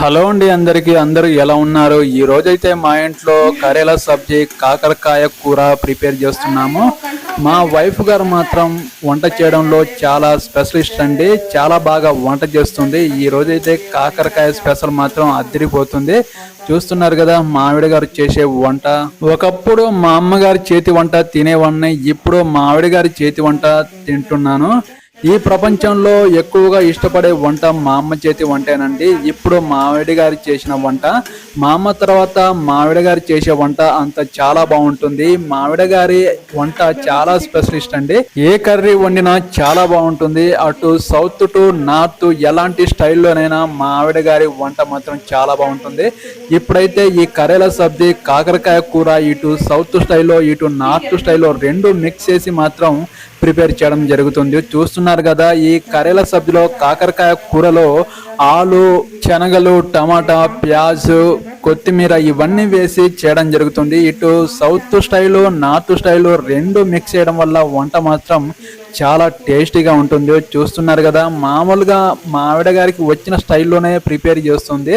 Hello అండి అందరికీ. అందరూ ఎలా ఉన్నారు? ఈ రోజైతే మా ఇంట్లో కరేలా సబ్జీ కాకరకాయ కూర ప్రిపేర్ చేస్తున్నాము. మా వైఫ్ గారు మాత్రం వంట చేయడంలో చాలా స్పెషలిస్ట్ అండి. చాలా బాగా వంట చేస్తుంది. ఈ రోజైతే కాకరకాయ స్పెషల్ మాత్రం అద్దరిపోతుంది. చూస్తున్నారు కదా మా ఆవిడ గారు చేసే వంట. ఒకప్పుడు మా అమ్మగారి చేతి వంట తినేవాడిని. ఇప్పుడు మా ఆవిడ గారి చేతి వంట తింటున్నాను. ఈ ప్రపంచంలో ఎక్కువగా ఇష్టపడే వంట మా అమ్మ చేతి వంటేనండి. ఇప్పుడు మావిడి గారు చేసిన వంట మా అమ్మ తర్వాత మావిడ గారు చేసే వంట అంత చాలా బాగుంటుంది. మావిడ గారి వంట చాలా స్పెషలిస్ట్ అండి. ఏ కర్రీ వండినా చాలా బాగుంటుంది. అటు సౌత్ టు నార్త్ ఎలాంటి స్టైల్లోనైనా మా గారి వంట మాత్రం చాలా బాగుంటుంది. ఇప్పుడైతే ఈ కర్రీల సబ్జీ కాకరకాయ కూర ఇటు సౌత్ స్టైల్లో ఇటు నార్త్ స్టైల్లో రెండు మిక్స్ చేసి మాత్రం ప్రిపేర్ చేయడం జరుగుతుంది. చూస్తున్నారు కదా ఈ కరేల సబ్జీలో కాకరకాయ కూరలో ఆలు శనగలు టమాటా ప్యాజ్ కొత్తిమీర ఇవన్నీ వేసి చేయడం జరుగుతుంది. ఇటు సౌత్ స్టైలు నార్త్ స్టైలు రెండు మిక్స్ చేయడం వల్ల వంట మాత్రం చాలా టేస్టీగా ఉంటుంది. చూస్తున్నారు కదా మామూలుగా మా ఆవిడ గారికి వచ్చిన స్టైల్లోనే ప్రిపేర్ చేస్తుంది.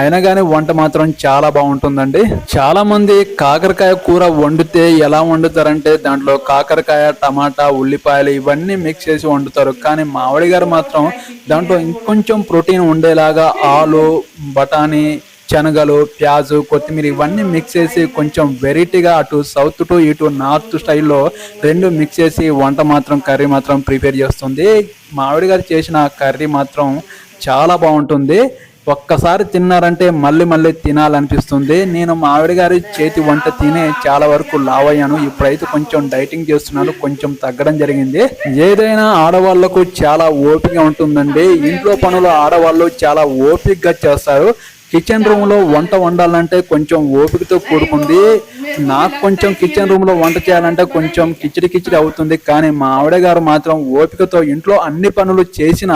అయినా కానీ వంట మాత్రం చాలా బాగుంటుందండి. చాలా మంది కాకరకాయ కూర వండితే ఎలా వండుతారంటే దాంట్లో కాకరకాయ టమాటా ఉల్లిపాయలు ఇవన్నీ మిక్స్ చేసి వండుతారు. కానీ మా ఆవిడ గారు మాత్రం దాంట్లో ఇంకొంచెం ప్రోటీన్ ఉండేలాగా ఆలు బఠానీ శనగలు ప్యాజు కొత్తిమీర ఇవన్నీ మిక్స్ చేసి కొంచెం వెరైటీగా అటు సౌత్ టు ఇటు నార్త్ స్టైల్లో రెండు మిక్స్ చేసి వంట మాత్రం కర్రీ మాత్రం ప్రిపేర్ చేస్తుంది. మామిడి గారు చేసిన కర్రీ మాత్రం చాలా బాగుంటుంది. ఒక్కసారి తిన్నారంటే మళ్ళీ మళ్ళీ తినాలనిపిస్తుంది. నేను మా ఆవిడ గారి చేతి వంట తినే చాలా వరకు లావ్ అయ్యాను ఇప్పుడైతే కొంచెం డైటింగ్ చేస్తున్నాను. కొంచెం తగ్గడం జరిగింది. ఏదైనా ఆడవాళ్ళకు చాలా ఓపిక ఉంటుందండి. ఇంట్లో పనులు ఆడవాళ్ళు చాలా ఓపికగా చేస్తారు. కిచెన్ రూమ్లో వంట వండాలంటే కొంచెం ఓపికతో కూడుకుంది. నాకు కొంచెం కిచెన్ రూమ్లో వంట చేయాలంటే కొంచెం కిచిడి కిచిడి అవుతుంది. కానీ మా ఆవిడ గారు మాత్రం ఓపికతో ఇంట్లో అన్ని పనులు చేసిన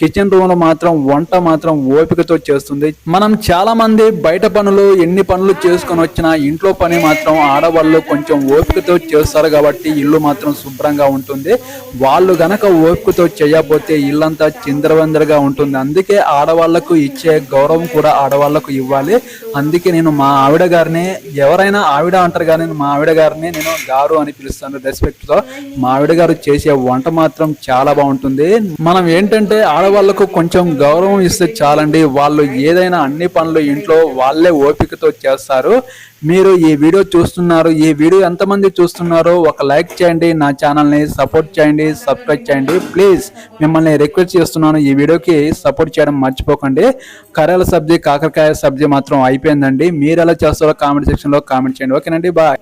కిచెన్ రూమ్లో మాత్రం వంట మాత్రం ఓపికతో చేస్తుంది. మనం చాలా మంది బయట పనులు ఎన్ని పనులు చేసుకొని వచ్చినా ఇంట్లో పని మాత్రం ఆడవాళ్ళు కొంచెం ఓపికతో చేస్తారు కాబట్టి ఇల్లు మాత్రం శుభ్రంగా ఉంటుంది. వాళ్ళు గనక ఓపికతో చేయకపోతే ఇల్లంతా చిందరవందరగా ఉంటుంది. అందుకే ఆడవాళ్ళకు ఇచ్చే గౌరవం కూడా ఆడవాళ్ళకు ఇవ్వాలి. అందుకే నేను మా ఆవిడ గారిని ఎవరైనా ఆవిడ అంటారు కానీ మా ఆవిడ గారిని నేను గారు అని పిలుస్తాను రెస్పెక్ట్తో. మా ఆవిడ గారు చేసే వంట మాత్రం చాలా బాగుంటుంది. మనం ఏంటంటే ఆడవాళ్ళకు కొంచెం గౌరవం ఇస్తే చాలండి. వాళ్ళు ఏదైనా అన్ని పనులు ఇంట్లో వాళ్ళే ఓపికతో చేస్తారు. మీరు ఈ వీడియో చూస్తున్నారు ఈ వీడియో ఎంతమంది చూస్తున్నారో ఒక లైక్ చేయండి నా ఛానల్ని సపోర్ట్ చేయండి సబ్స్క్రైబ్ చేయండి. ప్లీజ్ మిమ్మల్ని రిక్వెస్ట్ చేస్తున్నాను ఈ వీడియోకి సపోర్ట్ చేయడం మర్చిపోకండి. కర్రల సబ్జీ కాకరకాయ సబ్జీ మాత్రం అయిపోయిందండి. మీరు ఎలా చేస్తారో కామెంట్ సెక్షన్లో కామెంట్ చేయండి ఓకేనండి బాయ్